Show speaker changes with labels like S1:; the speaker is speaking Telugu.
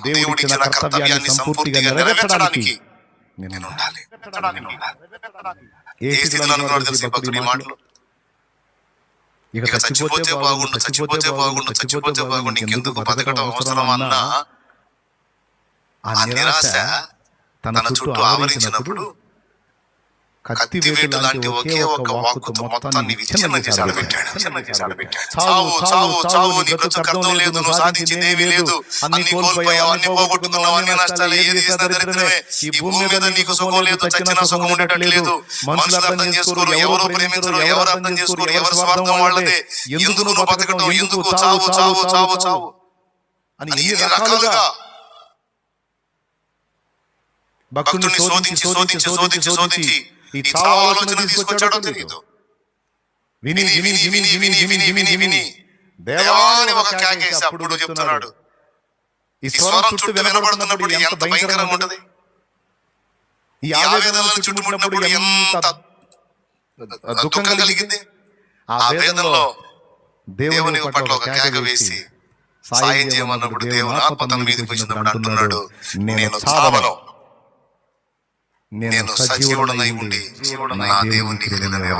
S1: నాకు దేవుడు ఇచ్చిన కర్తవ్యాన్ని సంపూర్తిగా నెరవేర్చడానికి నేను ఉండాలి ఏ స్థితిలో అనుకున్నాడు తెలిసి భక్తుడు ఈ మాటలు? ఇక చచ్చిపోతే బాగుండు చచ్చిపోతే బాగుండు చచ్చిపోతే బాగుండు ఇంకెందుకు బతకడం ఆ నిరాశ తన చుట్టూ ఆవరించినప్పుడు కత్తి వేటు లాంటి ఒకే ఒక వాక్కుతో మొత్తాన్ని విచ్ఛిన్నం చేసి ఆడబెట్టాడు చావు చావు చావు నీ బ్రతుకు అర్థం లేదు నువ్వు సాధించింది ఏమీ లేదు అన్ని కోల్పోయావు అన్ని పోగొట్టుకున్నావు అన్ని నష్టాలు ఏది చేసినా దరిద్రమే ఈ భూమి మీద నీకు సుఖం లేదు చచ్చిన సుఖం ఉండట్లేదు మనుషులు అర్థం చేసుకోరు ఎవరు ప్రేమించరు ఎవరు అర్థం చేసుకోరు ఎవరి స్వార్థం వాళ్ళదే ఎందుకు నువ్వు బతకటం ఎందుకు చావు చావు చావు చావు అని ఎన్ని రకాలుగా భక్తుని శోధించి శోధించి శోధించి శోధించి ఈ చావు ఆలోచన తీసుకొచ్చాడో తెలియదు విని విని విని విని విని విని విని దేవాని ఒక కేకేసి అప్పుడు చెప్తున్నాడు. ఈ స్వరం చుట్టూ వినబడుతున్నప్పుడు ఎంత భయంకరంగా ఉంటది? ఈ ఆవేదనలు చుట్టుముట్టినప్పుడు ఎంత దుఃఖం కలిగింది ఆ వేదనలో దేవుని పట్ల ఒక కేక వేసి సాయం చేయమన్నప్పుడు దేవుని ఆత్మ తన మీదకి వచ్చినప్పుడు అంటున్నాడు. నేను చావను. నేను సజీవుడనై ఉండి నా దేవునికి